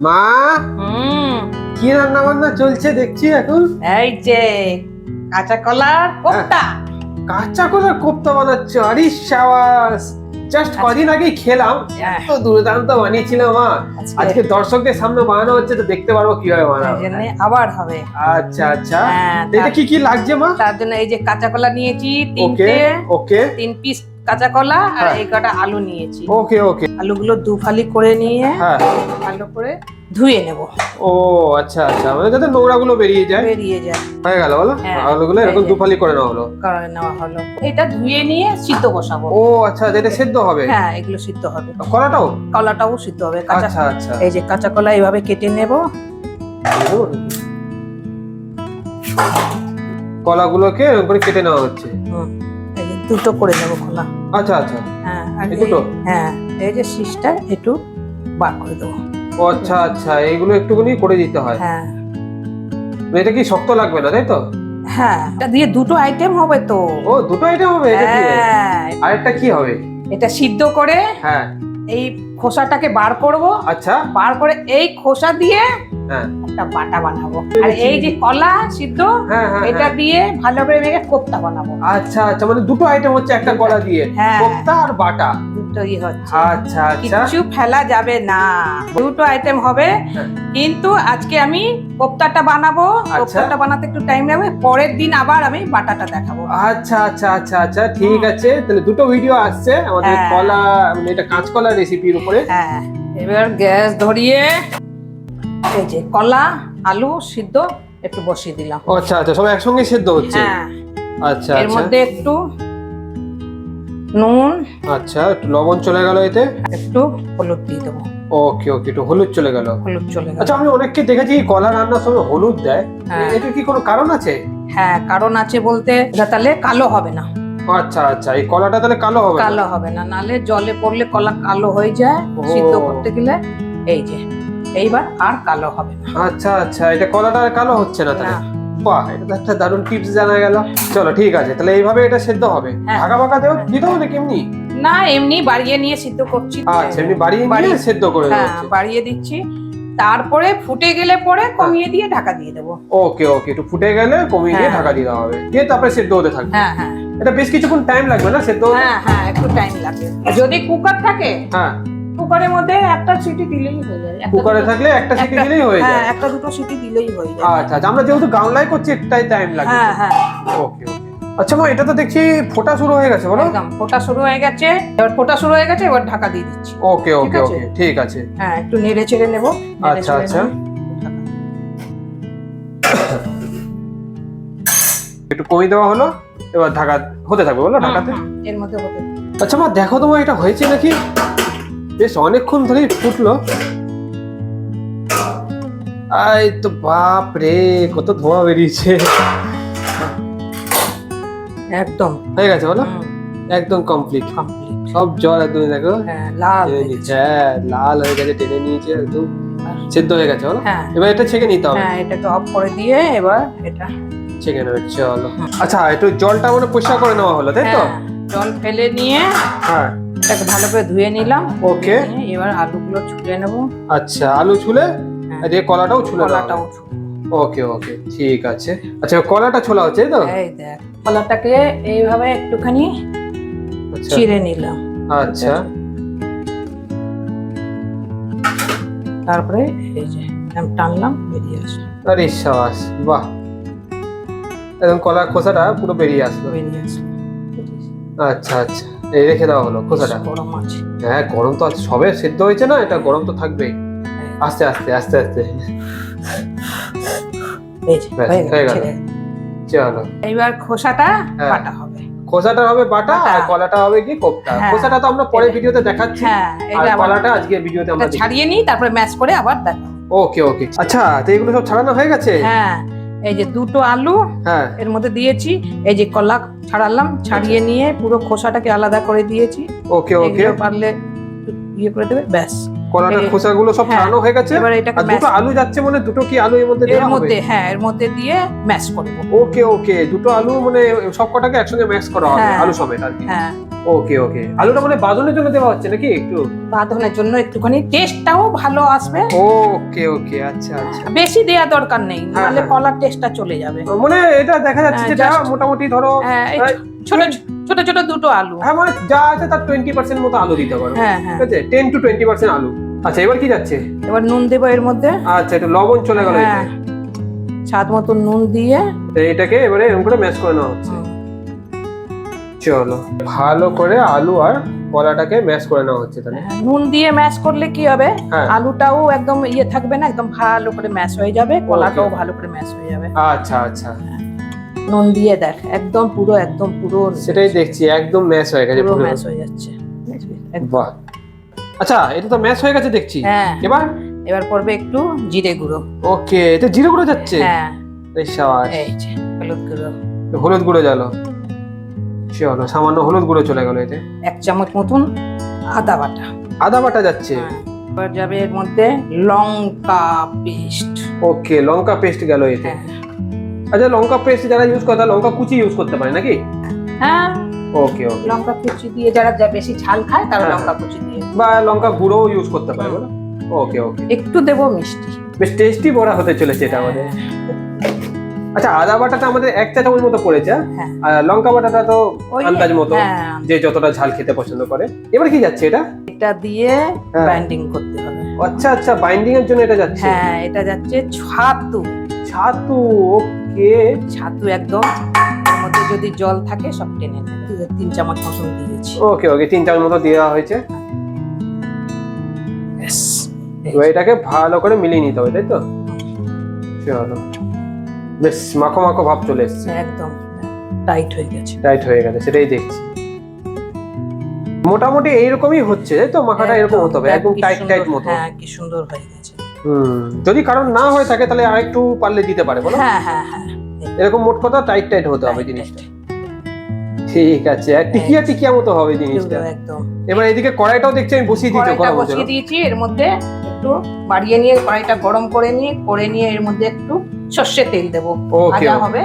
মা? হুম। কি রান্না বান্না চলছে দেখছি এখন? এই যে কাঁচা কলার কোপ্তা। কাঁচা কলার কোপ্তা বানাচ্ছ আরে সাবাস। জাস্ট কদিন আগেই খেলাম হ্যাঁ, তো দুর্দান্ত বানিয়েছিলাম মা। আজকে আজকে দর্শকদের সামনে বানানো হচ্ছে তো দেখতে পারব কীভাবে বানাবো আবার হবে। আচ্ছা আচ্ছা। হ্যাঁ, এটা কি কি লাগছে মা? তার জন্য এই যে কাঁচা কলা নিয়েছি তিনটে। ওকে তিন পিস কাঁচা কলা আর হ্যাঁ। এই কটা আলু নিয়েছি। ওকে ওকে। আলুগুলো দু ফালি করে নিয়ে হ্যাঁ। ভালো করে ধুয়ে নেব। ও আচ্ছা আচ্ছা। মানে যাতে নোংরা গুলো বেরিয়ে যায়। বেরিয়ে যায়। হয়ে গেল বলো? হ্যাঁ, আলুগুলো এরকম এই যে। দুফালি করে নেওয়া হলো। করে নেওয়া হলো। এটা ধুয়ে নিয়ে সিদ্ধ বসাবো। ও আচ্ছা যেটা সেদ্ধ হবে? হ্যাঁ এগুলো সিদ্ধ হবে। কলাটাও? কলাটাও সিদ্ধ হবে। কাঁচা আচ্ছা আচ্ছা। এই যে কাঁচা কলা এইভাবে কেটে নেব। কলাগুলোকে এরকম করে কেটে নেওয়া হচ্ছে। হুম, এই যে দুটো করে নেব কলা। আচ্ছা আচ্ছা। হ্যাঁ আর? হ্যাঁ এই যে শীষটা একটু বার করে দেবো। ও আচ্ছা আচ্ছা এইগুলো একটুখানি করে দিতে হয়। হ্যাঁ। এটা কি শক্ত লাগবে না তাই তো? হ্যাঁ এটা দিয়ে দুটো আইটেম হবে তো। ও দুটো আইটেম হবে এটা দিয়ে? হ্যাঁ। আরেকটা কি হবে? এটা সিদ্ধ করে হ্যাঁ। এই খোসাটাকে বার করব। আচ্ছা। বার করে এই খোসা দিয়ে হ্যাঁ। একটা বাটা বানাবো। আর এই যে কলা সিদ্ধ হ্যাঁ হ্যাঁ এটা হ্যাঁ। দিয়ে ভালো করে মেখে কোপ্তা বানাবো। আচ্ছা আচ্ছা মানে দুটো আইটেম হচ্ছে একটা কলা দিয়ে। কোপ্তা আর বাটা। দুটোই হচ্ছে। আচ্ছা আচ্ছা। কিছু ফেলা যাবে না। দুটো আইটেম হবে। কিন্তু আজকে আমি কোপ্তাটা বানাবো। আচ্ছা। কোপ্তাটা বানাতে একটু টাইম লাগবে। পরের দিন আবার আমি বাটাটা দেখাবো। আচ্ছা আচ্ছা আচ্ছা আচ্ছা ঠিক আছে। তাহলে দুটো ভিডিও আসছে আমাদের। কলা মানে এটা কাঁচকলা রেসিপির উপরে। হ্যাঁ। এবার গ্যাস ধরিয়ে এই যে কলা আলু সিদ্ধ একটু বসিয়ে দিলাম। আচ্ছা আচ্ছা সব একসঙ্গে সেদ্ধ হচ্ছে? হ্যাঁ। আচ্ছা এর আচ্ছা। মধ্যে একটু নুন। আচ্ছা একটু লবণ চলে গেল এতে? একটু হলুদ দিয়ে দেবো। ওকে ওকে একটু হলুদ চলে গেল। হলুদ চলে গেল। আচ্ছা আমি অনেককে দেখেছি কলা রান্নার সময় হলুদ দেয়। হ্যাঁ। এটার কি কোনো কারণ আছে? হ্যাঁ কারণ আছে বলতে এটা তাহলে কালো হবে না। আচ্ছা আচ্ছা এই কলাটা তাহলে কালো হবে কালো হবে না নালে জলে পড়লে কলা কালো হয়ে যায়। সিদ্ধ করতে গেলে। এই যে এইবার আর কালো হবে না। আচ্ছা আচ্ছা এটা কলাটা আর কালো হচ্ছে না তাহলে? বাহ এটা তো একটা দারুণ টিপস জানা গেল। চলো ঠিক আছে তাহলে এইভাবে এটা সেদ্ধ হবে। হ্যাঁ। ভাগা ভাগা দেওয়া দিতে হবে নাকি এমনি? না এমনি বাড়িয়ে নিয়ে সিদ্ধ করছি। আচ্ছা এমনি বাড়িয়ে নিয়ে বাড়িয়ে- সেদ্ধ করে দেওয়া হ্যাঁ বাড়িয়ে দিচ্ছি। তারপরে ফুটে গেলে পরে কমিয়ে দিয়ে ঢাকা দিয়ে দেবো। ওকে ওকে একটু ফুটে গেলে কমিয়ে দিয়ে হ্যাঁ। ঢাকা দিতে হবে। দিয়ে তারপরে সেদ্ধ হতে থাকবে। হ্যাঁ হ্যাঁ। এটা বেশ কিছুক্ষণ টাইম লাগবে না সেদ্ধ হ্যাঁ হ্যাঁ একটু টাইম লাগবে। যদি কুকার থাকে হ্যাঁ। কুকারের মধ্যে একটা সিটি দিলেই হয়ে যায়। কুকারে থাকলে একটা সিটি দিলেই হয়ে হ্যাঁ যায়। একটা দুটো সিটি দিলেই হয়ে যায়। আচ্ছা আচ্ছা আমরা যেহেতু করছি একটাই টাইম লাগবে। হ্যাঁ হ্যাঁ। ওকে আচ্ছা মা এটা তো দেখছি ফোটা শুরু হয়ে গেছে বলো। একদম ফোটা শুরু হয়ে গেছে। এবার ফোটা শুরু হয়ে গেছে এবার ঢাকা দিয়ে দিচ্ছি। ওকে ওকে ওকে ঠিক আছে। হ্যাঁ একটু নেড়ে চেড়ে নেব। আচ্ছা, আচ্ছা। একটু কমিয়ে দেওয়া হলো এবার ঢাকা হতে থাকবে বলো ঢাকাতে? এর মধ্যে হতে আচ্ছা মা দেখো তোমার এটা হয়েছে নাকি? বেশ অনেকক্ষণ ধরেই ফুটলো। আই তো বাপ রে কত ধোঁয়া বেরিয়েছে। একদম। হয়ে গেছে বলো? একদম কমপ্লিট সব জল একদম দেখো। হ্যাঁ লাল হয়ে। হ্যাঁ লাল হয়ে গেছে টেনে নিয়েছে একদম সেদ্ধ হয়ে গেছে বলো। হ্যাঁ। এবার এটা ছেঁকে নিতে হবে। হ্যাঁ এটাকে অফ করে দিয়ে এবার এটা। ছেঁকে নেবে চলো। আচ্ছা একটু জলটা মানে পরিষ্কার করে নেওয়া হলো তাই তো? হ্যাঁ, জল ফেলে নিয়ে হ্যাঁ। এটাকে ভালো করে ধুয়ে নিলাম। ওকে। এবার আলুগুলো ছুলে নেব। আচ্ছা আলু ছুলে? হ্যাঁ। আর দিয়ে কলাটাও ছুলে কলাটাও ওকে ওকে ঠিক আছে। আচ্ছা কলাটা ছোলা হচ্ছে তো? এই দেখ কলাটাকে এইভাবে একটুখানি আচ্ছা। চিড়ে নিলাম। আচ্ছা। তারপরে এই যে আমি টানলাম বেরিয়ে আসলো। আরে সাবাস বাহ। একদম কলার খোসাটা পুরো বেরিয়ে আসলো। বেরিয়ে আসলো। আচ্ছা আচ্ছা। এই রেখে দেওয়া হলো খোসাটা। গরম আছে। হ্যাঁ গরম তো আছে সবে সেদ্ধ হয়েছে না এটা গরম তো থাকবেই। আস্তে আস্তে আস্তে আস্তে। ব্যাস, হয়ে হয়ে গেল। চলো এইবার খোসাটা হ্যাঁ। বাটা হবে। খোসাটা হবে বাটা আর কলাটা হবে কি কোপ্তা। হ্যাঁ। খোসাটা তো আমরা পরের ভিডিওতে দেখাচ্ছি। হ্যাঁ আর কলাটা আজকে ভিডিওতে আমরা ছাড়িয়ে নিই তারপরে ম্যাচ করে আবার দেখাবো। ওকে ওকে। আচ্ছা তো এগুলো সব ছাড়ানো হয়ে গেছে? হ্যাঁ। এই যে দুটো আলু হ্যাঁ। এর মধ্যে দিয়েছি এই যে কলা ছাড়ালাম ছাড়িয়ে নিয়ে পুরো খোসাটাকে আলাদা করে দিয়েছি। ওকে ওকে। পারলে ইয়ে করে দেবে ব্যাস। কলাটার এই- খোসাগুলো সব হ্যাঁ, ছাড়ানো হয়ে গেছে। এবার এটাকে আর দুটো আলু যাচ্ছে মানে দুটো কি আলু এর মধ্যে এর দেওয়া হবে? মধ্যে হ্যাঁ এর মধ্যে দিয়ে ম্যাশ করব ওকে ওকে দুটো আলু মানে সব কটাকে একসঙ্গে ম্যাক্স করা হবে হ্যাঁ। আলু সমেত আর কি। হ্যাঁ। ওকে ওকে আলুটা মানে বাদনের জন্য দেওয়া হচ্ছে নাকি একটু? বাঁধনের জন্য একটুখানি টেস্টটাও ভালো আসবে। ওকে ওকে আচ্ছা আচ্ছা। বেশি দেওয়া দরকার নেই হ্যাঁ, নাহলে হ্যাঁ। কলার টেস্টটা চলে যাবে। মানে এটা দেখা যাচ্ছে হ্যাঁ, যেটা just- মোটামুটি ধরো হ্যাঁ এই প্রায় ছোট ছোট ছোট ছোট দুটো আলু। হ্যাঁ মানে যা আছে তার টোয়েন্টি পার্সেন্ট মতো আলু দিতে পারো। হ্যাঁ হ্যাঁ। ঠিক আছে? টেন টু টোয়েন্টি পার্সেন্ট আলু। আচ্ছা এবার কি যাচ্ছে? এবার নুন দেবো এর মধ্যে। আচ্ছা একটু লবণ চলে গেল হ্যাঁ। স্বাদ মতো নুন দিয়ে। এটাকে এবারে এরকম করে ম্যাশ করে নেওয়া হচ্ছে। চলো। ভালো করে আলু আর কলাটাকে ম্যাশ করে নেওয়া হচ্ছে তাহলে। হ্যাঁ, নুন দিয়ে ম্যাশ করলে কি হবে? হ্যাঁ। আলুটাও একদম ইয়ে থাকবে না একদম ভালো করে ম্যাশ হয়ে যাবে। কলাটাও ভালো করে ম্যাশ হয়ে যাবে। আচ্ছা আচ্ছা। নুন দিয়ে দেখ একদম পুরো একদম পুরো সেটাই দেখছি একদম ম্যাশ হয়ে গেছে পুরো। ম্যাশ হয়ে যাচ্ছে? বাহ। আচ্ছা এটা তো ম্যাশ হয়ে গেছে দেখছি। হ্যাঁ। এবার? এবার পড়বে একটু জিরে গুঁড়ো। ওকে এটা জিরে গুঁড়ো যাচ্ছে? হ্যাঁ। এই সাবাস। এই যে হলুদ গুঁড়ো। হলুদ গুঁড়ো গেল চলো সামান্য হলুদ গুঁড়ো চলে গেল এতে। এক চামচ মতন আদা বাটা। আদা বাটা যাচ্ছে। হ্যাঁ। এবার যাবে এর মধ্যে লঙ্কা পেস্ট। ওকে লঙ্কা পেস্ট গেল এতে। হ্যাঁ। আচ্ছা লঙ্কা পেস্ট যারা ইউজ করে তারা লঙ্কা কুচি ইউজ করতে পারে নাকি? হ্যাঁ। ওকে ওকে লঙ্কা কুচি দিয়ে যারা যা বেশি ঝাল খায় তারা হ্যাঁ। লঙ্কা কুচি দিয়ে। বা লঙ্কা গুঁড়ো ইউজ করতে পারে বলো। ওকে ওকে একটু দেবো মিষ্টি। বেশ টেস্টি বড়া হতে চলেছে এটা আমাদের। আচ্ছা আদা বাটাটা আমাদের এক চা চামচ মতো পড়েছে হ্যাঁ। আর লঙ্কা বাটাটা তো আন্দাজ মতো হ্যাঁ। যে যতটা ঝাল খেতে পছন্দ করে। এবার কি যাচ্ছে এটা? এটা দিয়ে হ্যাঁ। বাইন্ডিং করতে হবে। আচ্ছা আচ্ছা বাইন্ডিং এর জন্য এটা যাচ্ছে। হ্যাঁ এটা যাচ্ছে ছাতু। ছাতু ওকে। ছাতু একদম। এর মধ্যে যদি জল থাকে সব টেনে নেবে। তিন চামচ মতন দিয়েছি। ওকে ওকে তিন চামচ মতো দেওয়া হয়েছে। এবার এটাকে ভালো করে মিলিয়ে নিতে হবে তাই তো? চলো বেশ মাখো মাখো ভাব চলে এসছে। একদম টাইট হয়ে গেছে। টাইট হয়ে গেছে সেটাই দেখছি। মোটামুটি এইরকমই হচ্ছে তাই তো? মাখাটা এরকম হতে হবে একদম টাইট টাইট মতো। হ্যাঁ কি সুন্দর হয়ে গেছে। যদি কারণ না হয়ে থাকে তাহলে আরেকটু পারলে দিতে পারে বলো? হ্যাঁ হ্যাঁ হ্যাঁ। এরকম মোট কথা টাইট টাইট হতে হবে জিনিসটা। ঠিক আছে আর টিকিয়া টিকিয়া মতো হবে জিনিসটা। একদম এবার এদিকে কড়াইটাও দেখছি আমি বসিয়ে কড়াইটা গরম বসিয়ে দিয়েছি এর মধ্যে একটু বাড়িয়ে নিয়ে কড়াইটা গরম করে নিয়ে করে নিয়ে এর মধ্যে একটু সর্ষে তেল দেবো। ওকে ভাজা হবে।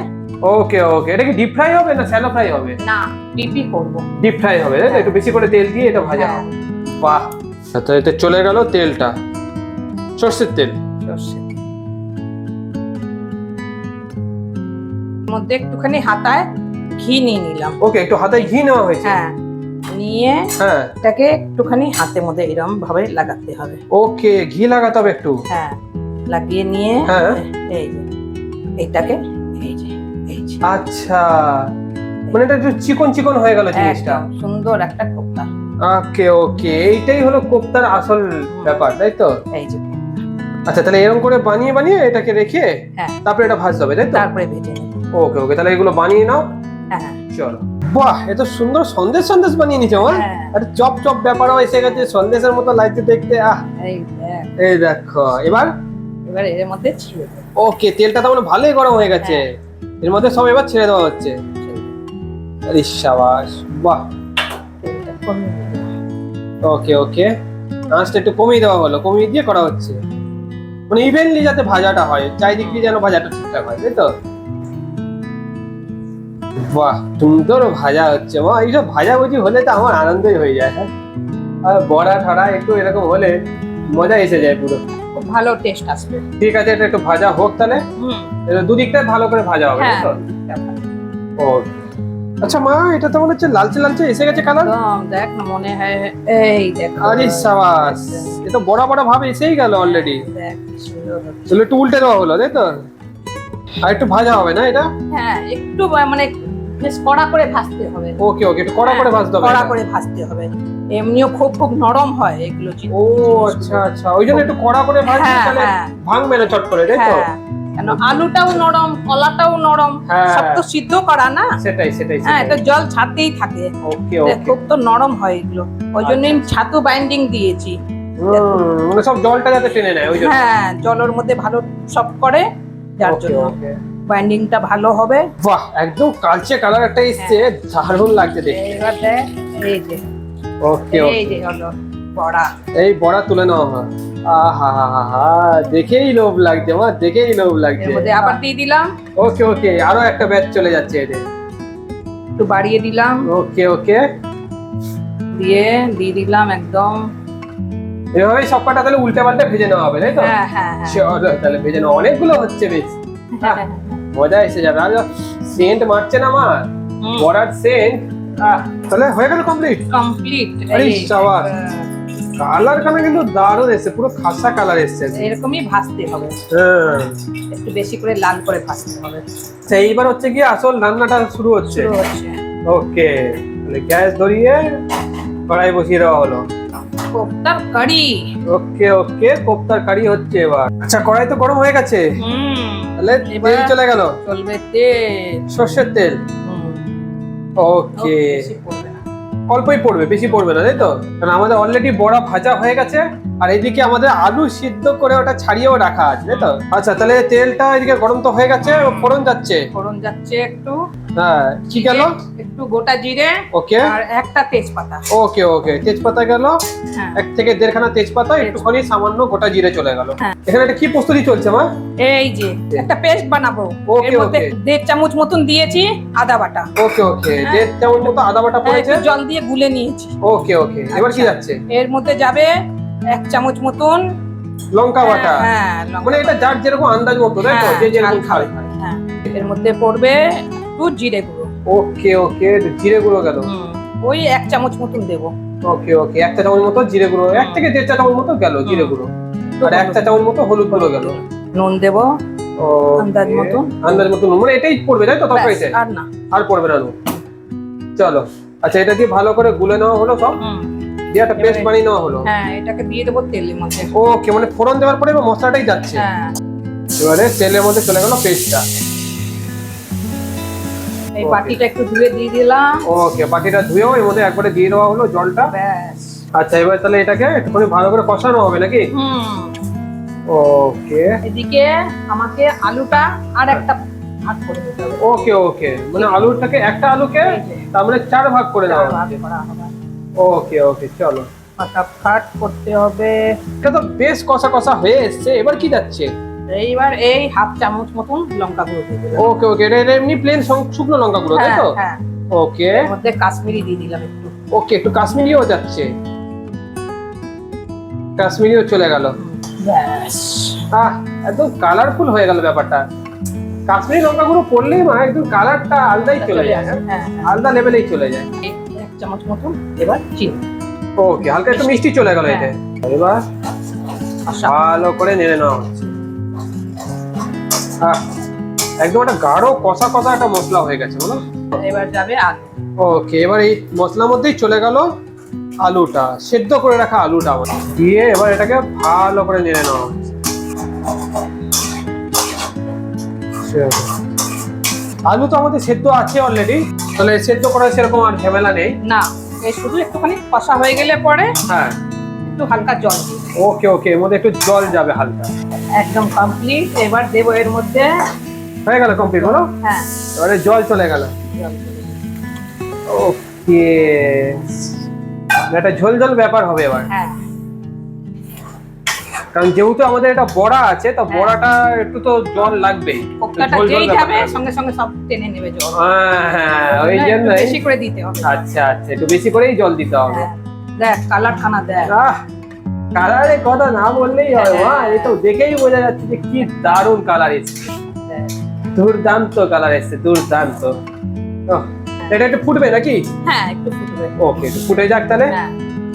ওকে ওকে এটা কি ডিপ ফ্রাই হবে না শ্যালো ফ্রাই হবে? না পিপি করব। ডিপ ফ্রাই হবে একটু বেশি করে তেল দিয়ে এটা ভাজা হ্যাঁ। হবে। বাহ। তো এতে চলে গেল তেলটা। সর্ষের তেল। সর্ষে তেল। মধ্যে একটুখানি হাতায় ঘি নিয়ে নিলাম। ওকে একটু হাতে ঘি নেওয়া হয়েছে? হ্যাঁ নিয়ে হ্যাঁ। এটাকে একটুখানি হাতের মধ্যে এরকম ভাবে লাগাতে হবে। ওকে ঘি লাগাতে হবে একটু? হ্যাঁ লাগিয়ে নিয়ে হ্যাঁ। এই যে এইটাকে এই যে এই যে। আচ্ছা মানে এটা একটু চিকন চিকন হয়ে গেল জিনিসটা। সুন্দর একটা কোপ্তা। ওকে ওকে এইটাই হলো কোপ্তার আসল ব্যাপার তাই তো? এই যে। আচ্ছা তাহলে এরকম করে বানিয়ে বানিয়ে এটাকে রেখে হ্যাঁ। তারপরে এটা ভাজতে হবে তাই তো? তারপরে ভেজে ওকে ওকে তাহলে এগুলো বানিয়ে নাও। হ্যাঁ চলো। বাহ এত সুন্দর সন্দেশ সন্দেশ বানিয়ে নিছো আমার। হ্যাঁ। চপ চপ ব্যাপারও এসে গেছে সন্দেশের মতো লাগছে দেখতে আহ। এই দেখ। এবার? এবার এর মধ্যে ছিঁড়ে ওকে তেলটা তো মানে ভালোই গরম হয়ে গেছে। এর মধ্যে সব এবার ছেড়ে দেওয়া হচ্ছে। আরে সাবাস বাহ। ওকে ওকে। আঁচটা একটু কমিয়ে দেওয়া হলো কমিয়ে দিয়ে করা হচ্ছে। মানে ইভেনলি যাতে ভাজাটা হয় চারিদিক দিয়ে যেন ভাজাটা ঠিকঠাক হয় তাই তো? বাহ সুন্দর ভাজা হচ্ছে মা এইসব ভাজা ভুজি হলে তো আমার আনন্দই হয়ে যায় হ্যাঁ? আর বড়া ঠড়া একটু এরকম হলে মজা এসে যায় পুরো। খুব ভালো টেস্ট আসবে। ঠিক আছে এটা একটু ভাজা হোক তাহলে। দুদিকটাই ভালো করে ভাজা হবে হ্যাঁ। ও আচ্ছা মা এটা তো মনে হচ্ছে লালচে লালচে এসে গেছে কালার দেখ না মনে হয় এই দেখ। আরে সাবাস এ তো বড় বড় ভাবে এসেই গেল অলরেডি দেখ সুন্দর একটু উল্টে দেওয়া হলো তাই তো? আর একটু ভাজা হবে না এটা? হ্যাঁ একটু মানে বেশ কড়া করে ভাজতে হবে। ওকে ওকে একটু কড়া করে ভাজতে হবে কড়া করে ভাজতে হবে। এমনিও খুব খুব নরম হয় এগুলো ও আচ্ছা আচ্ছা ওই জন্য একটু কড়া করে ভাজতে হ্যাঁ, তাহলে হ্যাঁ। ভাঙবে না চট করে তাই তো? হ্যাঁ। কেন আলুটাও নরম কলাটাও নরম হ্যাঁ। সব তো সিদ্ধ করা না? সেটাই সেটাই হ্যাঁ এটা জল ছাড়তেই থাকে। ওকে খুব তো নরম হয় এগুলো। ওই জন্য আমি ছাতু বাইন্ডিং দিয়েছি। মানে সব জলটা যাতে টেনে নেয় ওই জন্য। হ্যাঁ জলের মধ্যে ভালো সব করে যার জন্য বাইন্ডিংটা ভালো হবে। বাহ একদম কালচে কালার একটা এসছে দারুণ লাগছে দেখতে। এই যে। ওকে এই যে হলো বড়া। এই বড়া তুলে হয় হা হা দেখেই লোভ লাগছে মা দেখেই লোভ লাগছে। আবার দিয়ে দিলাম। ওকে ওকে আরও একটা ব্যাচ চলে যাচ্ছে এতে একটু বাড়িয়ে দিলাম। ওকে ওকে। দিয়ে দিয়ে দিলাম একদম। এভাবেই সব কটা তাহলে উল্টে পাল্টে ভেজে নেওয়া হবে তাই তো? হ্যাঁ হ্যাঁ হ্যাঁ। তাহলে ভেজে নেওয়া অনেকগুলো হচ্ছে বেশ। মজা এসে যাবে। আর সেন্ট মারছে না আমার। বড়ার সেন্ট। তাহলে হয়ে গেল কমপ্লিট কমপ্লিট আরে সাবাস। কালার কালার কিন্তু দারুণ এসেছে পুরো খাসা কালার এসেছে। এরকমই ভাজতে হবে। হ্যাঁ। একটু বেশি করে লাল করে ভাজতে হবে। আচ্ছা, এইবার হচ্ছে কি আসল রান্নাটা শুরু হচ্ছে? ওকে তাহলে গ্যাস ধরিয়ে কড়াই বসিয়ে দেওয়া হলো। কোপ্তার কারি। ওকে ওকে কোপ্তার কারি হচ্ছে এবার। আচ্ছা কড়াই তো গরম হয়ে গেছে। হুম। তাহলে তেল চলে গেল। চলবে তেল। সর্ষের তেল। ওকে। অল্পই পড়বে, বেশি পড়বে না, তাই তো? কারণ আমাদের অলরেডি বড়া ভাজা হয়ে গেছে, আর এদিকে আমাদের আলু সিদ্ধ করে ওটা ছাড়িয়েও রাখা আছে, তাই তো? আচ্ছা তাহলে তেলটা এদিকে গরম তো হয়ে গেছে, ফোড়ন যাচ্ছে। ফোড়ন যাচ্ছে একটু। হ্যাঁ কি গেল? একটু গোটা জিরে ওকে। আর একটা তেজপাতা। ওকে ওকে তেজপাতা গেল। হ্যাঁ। এক থেকে দেড়খানা তেজপাতা একটুখানি সামান্য গোটা জিরে চলে গেল। হ্যাঁ। এখানে একটা কি প্রস্তুতি চলছে মা? এই যে একটা পেস্ট বানাবো। ওকে, এর মধ্যে। দেড় চামচ মতন দিয়েছি আদা বাটা। ওকে ওকে। দেড় চামচ মতো আদা বাটা হ্যাঁ, পড়েছে? জল দিয়ে গুলে নিয়েছি। ওকে ওকে। এবার কি আচ্ছা। যাচ্ছে? এর মধ্যে যাবে এক চামচ মতন লঙ্কা বাটা। হ্যাঁ মানে এটা যার যেরকম আন্দাজ মতো তাই তো? হ্যাঁ, যে যেরকম খায় হ্যাঁ। এর মধ্যে পড়বে একটু জিরে গুঁড়ো। ওকে ওকে জিরে গুঁড়ো গেল ওই এক চামচ মতন দেবো। ওকে ওকে একটা চামচ মতো জিরে গুঁড়ো এক থেকে দেড় চা চামচ মতো গেল জিরে গুঁড়ো? আর একটা চামচ মতো হলুদ গুঁড়ো গেল নুন দেবো আন্দাজ মতো। আন্দাজ মতো নুন। মানে এটাই পড়বে তাই তো তরকারিতে? আর না। আর পড়বে না নুন। চলো আচ্ছা এটা দিয়ে ভালো করে গুলে নেওয়া হলো সব? দিয়ে একটা পেস্ট বানিয়ে নেওয়া হলো? হ্যাঁ এটাকে দিয়ে দেবো তেলের মধ্যে। ওকে মানে ফোড়ন দেওয়ার পরে মশলাটাই যাচ্ছে। হ্যাঁ। এবারে তেলের মধ্যে চলে গেল পেস্টটা। এই Okay. বাটিটা একটু ধুয়ে দিয়ে দিলাম। ওকে বাটিটা ধুয়েও এর মধ্যে একবারে দিয়ে দেওয়া হলো জলটা। ব্যাস। আচ্ছা এবার তাহলে এটাকে একটুখানি ভালো করে কষানো হবে নাকি? হুম। ওকে এদিকে আমাকে আলুটা আর একটা ভাগ করে দিতে হবে। ওকে ওকে মানে আলুটাকে একটা আলুকে এই যে, তার মানে চার ভাগ করে দেওয়া হবে। ওকে ওকে চলো। ফটাফট করতে হবে। এটা তো বেশ কষা কষা হয়ে এসছে। এবার কি যাচ্ছে? এইবার এই হাফ চামচ মতন লঙ্কা গুঁড়ো ওকে ওকে এটা এমনি প্লেন শুকনো লঙ্কা গুঁড়ো তাই হ্যাঁ তো? হ্যাঁ। ওকে। এর মধ্যে কাশ্মীরি দিয়ে দিলাম একটু। ওকে একটু কাশ্মীরিও যাচ্ছে। কাশ্মীরিও চলে গেল। ব্যাস। আহ একদম কালারফুল হয়ে গেল ব্যাপারটা। কাশ্মীরি লঙ্কা গুঁড়ো পড়লেই মা একদম কালারটা আলাদাই চলে যায় হ্যাঁ? আলাদা লেভেলেই চলে যায়। এক চামচ মতন এবার চিনি। ওকে হালকা একটু মিষ্টি চলে গেল এটা এবার ভালো করে নেড়ে নেওয়া আহ, একদম একটা গাঢ় কষা কষা একটা মশলা হয়ে গেছে বলো। এবার যাবে আলু। ওকে এবার এই মশলার মধ্যেই চলে গেল আলুটা। সেদ্ধ করে রাখা আলুটা দিয়ে এবার এটাকে ভালো করে নেড়ে নেওয়া আলু তো আমাদের সেদ্ধ আছে অলরেডি তাহলে সেদ্ধ করার সেরকম আর ঝামেলা নেই। না এই শুধু একটুখানি কষা হয়ে গেলে পরে হ্যাঁ। একটু হালকা জল। ওকে ওকে এর মধ্যে একটু জল যাবে হালকা। একদম কমপ্লিট এবার দেবো এর মধ্যে হয়ে গেল কমপ্লিট বলো? হ্যাঁ। এবারে জল চলে গেল। ওকে একটা ঝোল ঝোল ব্যাপার হবে এবার। হ্যাঁ। কারণ যেহেতু আমাদের এটা বড়া আছে তো বড়াটা একটু তো জল লাগবেই। সঙ্গে সঙ্গে সব টেনে নেবে জল। হ্যাঁ, হ্যাঁ ওই জন্যই। বেশি করে দিতে হবে। আচ্ছা আচ্ছা একটু বেশি করেই জল দিতে হবে। হ্যাঁ। দেখ কালার খানা দেখ। কালারের কথা না বললেই হয় মা। এই তো দেখেই বোঝা যাচ্ছে যে কি দারুণ কালার এসছে। দুর্দান্ত কালার এসছে দুর্দান্ত। এটা একটু ফুটবে নাকি? হ্যাঁ একটু ফুটবে। ওকে একটু ফুটে যাক তাহলে। হ্যাঁ।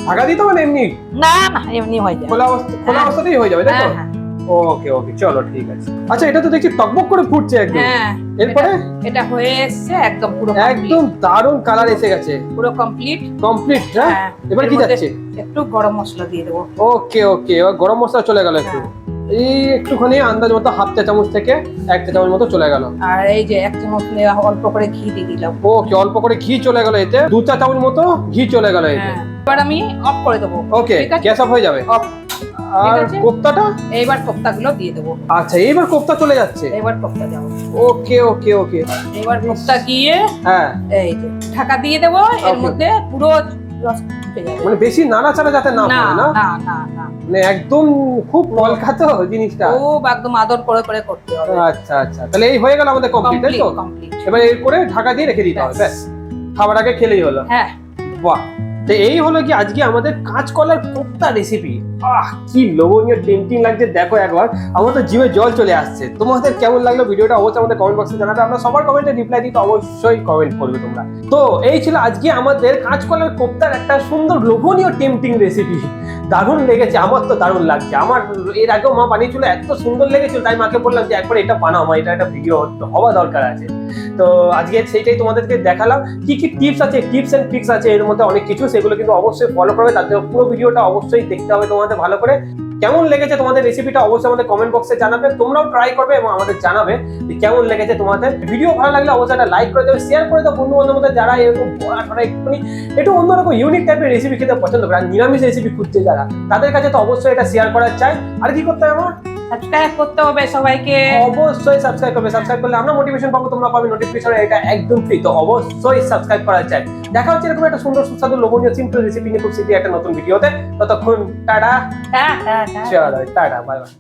ঢাকা দিতে মানে এমনি? না না এমনি হয়ে যাবে খোলা অবস্থা খোলা হ্যাঁ। অবস্থাতেই হয়ে যাবে তাই তো? হ্যাঁ হ্যাঁ। ওকে ওকে চলো ঠিক আছে। আচ্ছা এটা তো দেখছি টকবক করে ফুটছে একদম। হ্যাঁ এরপরে? এটা- হয়ে এসছে একদম পুরো একদম দারুণ কালার এসে গেছে। পুরো কমপ্লিট কমপ্লিট হ্যাঁ এবার কি যাচ্ছে? একটু গরম মশলা দিয়ে দেবো। ওকে ওকে এবার গরম মশলা চলে গেল একটু। হ্যাঁ। এই একটুখানি আন্দাজ মতো হাফ চা চামচ থেকে এক চা চামচ মতো চলে গেল। আর এই যে এক চামচ অল্প করে ঘি দিয়ে দিলাম। ওকে অল্প করে ঘি চলে গেল এতে। দু চা চামচ মতো ঘি চলে গেল এতে। হ্যাঁ এবার আমি অফ করে দেবো। ওকে গ্যাস অফ হয়ে যাবে। অফ আর। কোপ্তাটা? এইবার কোপ্তাগুলো দিয়ে দেবো। আচ্ছা এইবার কোপ্তা চলে যাচ্ছে? এবার কোপ্তা যাব ওকে ওকে ওকে। এবার কোপ্তা গিয়ে হ্যাঁ। এই যে ঢাকা দিয়ে দেবো এর মধ্যে পুরো মানে বেশি নাড়াচাড়া যাতে না না না? না মানে একদম খুব কলকাতা জিনিসটা। খুব একদম আদর করে করে করতে হবে। আচ্ছা আচ্ছা। তাহলে এই হয়ে গেল আমাদের কমপ্লিট তাই তো? এবার এরপরে ঢাকা দিয়ে রেখে দিতে হবে ব্যাস। ব্যাস। খাবার আগে খেলেই হলো। হ্যাঁ। বাহ। তো এই হলো কি আজকে আমাদের কাঁচকলার কোপ্তা রেসিপি আহ, কি লোভনীয় টেম্পটিং লাগছে, দেখো একবার। আমার তো জিভে জল চলে আসছে। তোমাদের কেমন লাগল ভিডিওটা? অবশ্যই আমাদের কমেন্ট বক্সে জানাবে। আমরা সবার কমেন্টে রিপ্লাই দিতে অবশ্যই কমেন্ট করবে তোমরা। তো এই ছিল আজকে আমাদের কাঁচকলার কোপ্তার একটা সুন্দর লোভনীয় টেম্পটিং রেসিপি দারুণ লেগেছে, আমার তো দারুণ লাগছে। আমার এর আগেও মা বানিয়েছিল, এত সুন্দর লেগেছিল, তাই মাকে বললাম যে একবার এটা বানাও, মা, এটা একটা ভিডিও হওয়া দরকার আছে। তো আজকে সেইটাই তোমাদেরকে দেখালাম। কি কি টিপস আছে টিপস অ্যান্ড ট্রিক্স আছে, এর মধ্যে অনেক কিছু, সেগুলো কিন্তু অবশ্যই ফলো করবে তাদের পুরো ভিডিওটা অবশ্যই দেখতে হবে তোমাদের ভালো করে। কেমন লেগেছে তোমাদের রেসিপিটা অবশ্যই আমাদের কমেন্ট বক্সে জানাবে, তোমরাও ট্রাই করবে এবং আমাদের জানাবে যে কেমন লেগেছে তোমাদের। ভিডিও ভালো লাগলে অবশ্যই একটা লাইক করে দেবে শেয়ার করে দাও বন্ধু বান্ধব মধ্যে যারা এরকম ঠড়া একটুখানি একটু অন্যরকম ইউনিক টাইপের রেসিপি খেতে পছন্দ করে, আর নিরামিষ রেসিপি খুঁজছে যারা, তাদের কাছে তো অবশ্যই এটা শেয়ার করা চাই। আর কি করতে হবে আমার? সাবস্ক্রাইব করতে হবে সবাইকে। অবশ্যই সাবস্ক্রাইব করবে। সাবস্ক্রাইব করলে আমরা মোটিভেশন পাবো তোমরা পাবে নোটিফিকেশন এটা একদম ফ্রি তো অবশ্যই সাবস্ক্রাইব করা চাই দেখা হচ্ছে এরকম একটা সুন্দর সুস্বাদু লোভনীয় সিম্পল রেসিপি নিয়ে খুব শীঘ্রই একটা নতুন ভিডিওতে। ততক্ষণ টাটা। হ্যাঁ হ্যাঁ হ্যাঁ। চলো টাটা বাই বাই